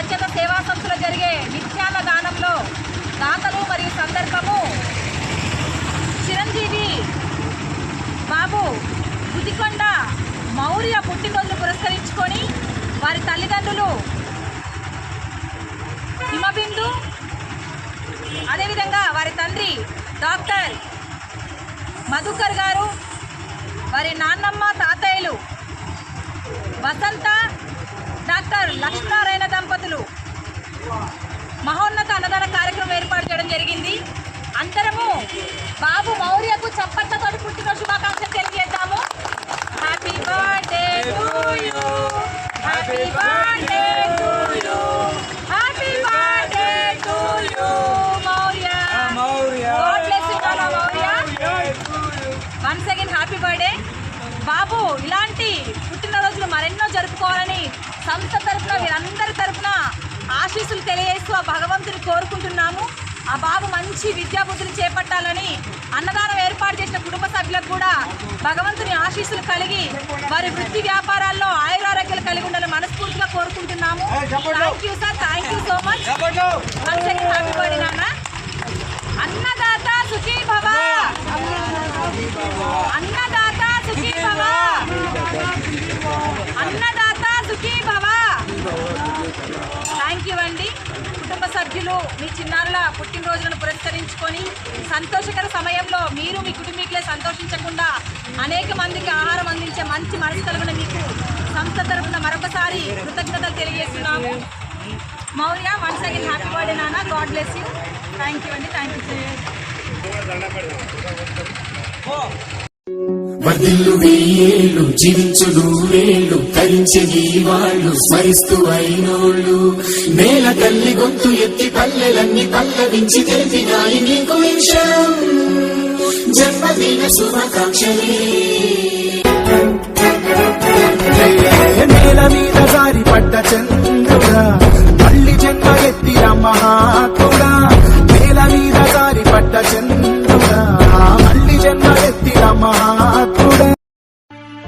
స్వచ్ఛత సేవా సంస్థలు జరిగే నిత్యాల దానంలో దాతలు మరియు సందర్భము చిరంజీవి బాబు గుదికొండ మౌర్య పుట్టినరోజును పురస్కరించుకొని వారి తల్లిదండ్రులు హిమబిందు అదేవిధంగా వారి తండ్రి డాక్టర్ మధుకర్ గారు వారి నాన్నమ్మ తాతయ్యలు వసంత డాక్టర్ లక్ష్మీనారాయణ దంపతులు మహోన్నత అన్నదాన కార్యక్రమం ఏర్పాటు చేయడం జరిగింది అందరము బాబు మౌర్యకు చప్పట్లతో పుట్టినరోజు శుభాకాంక్షలు తెలియజేద్దాము happy birthday to you happy birthday to you happy birthday to you Maurya God bless you, Nana Maurya once again happy birthday బాబు ఇలాంటి పుట్టినరోజులు మరెన్నో జరుపుకోవాలని సంస్థ తరఫున వీరందరి తరఫున ఆశీస్సులు తెలియజేస్తూ ఆ భగవంతుని కోరుకుంటున్నాము. ఆ బాబు మంచి విద్యాబుద్ధులు చేపట్టాలని అన్నదానం ఏర్పాటు చేసిన కుటుంబ సభ్యులకు కూడా భగవంతుని ఆశీస్సులు కలిగి వారి వృత్తి వ్యాపారాల్లో ఆయురారోగ్యాలు కలిగి ఉండాలని మనస్ఫూర్తిగా కోరుకుంటున్నాము. Thank you sir thank you so much happy birthday నాన్న. అన్నదాత సుఖీ భవ అన్నదాత సుఖీ భవ అన్నదాత సుఖీ భవ థ్యాంక్ యూ అండి కుటుంబ మీ చిన్నారుల పుట్టినరోజులను పురస్కరించుకొని సంతోషకర సమయంలో మీరు మీ కుటుంబీకులే సంతోషించకుండా అనేక మందికి ఆహారం అందించే మంచి మనసు కలిగిన మీకు సంస్థ తరఫున మరొకసారి కృతజ్ఞతలు తెలియజేస్తున్నాము. Maurya once again happy birthday నాన్న. God bless you thank you అండి. థ్యాంక్ యూ వర్ధిల్లు వెయ్యేళ్ళు జీవించుడు వేళ్ళు తరించెది వాళ్ళు స్మరిస్తూ అయినోళ్ళు. నేల తల్లి గొంతు ఎత్తి పల్లెలన్నీ పల్లవించి తెలిపినాయి నీకు విషయం. జన్మదిన శుభాకాంక్షలే. నేల మీద జారి పడ్డ చంద్ర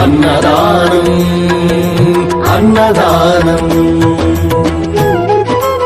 అన్నదానం అన్నదానం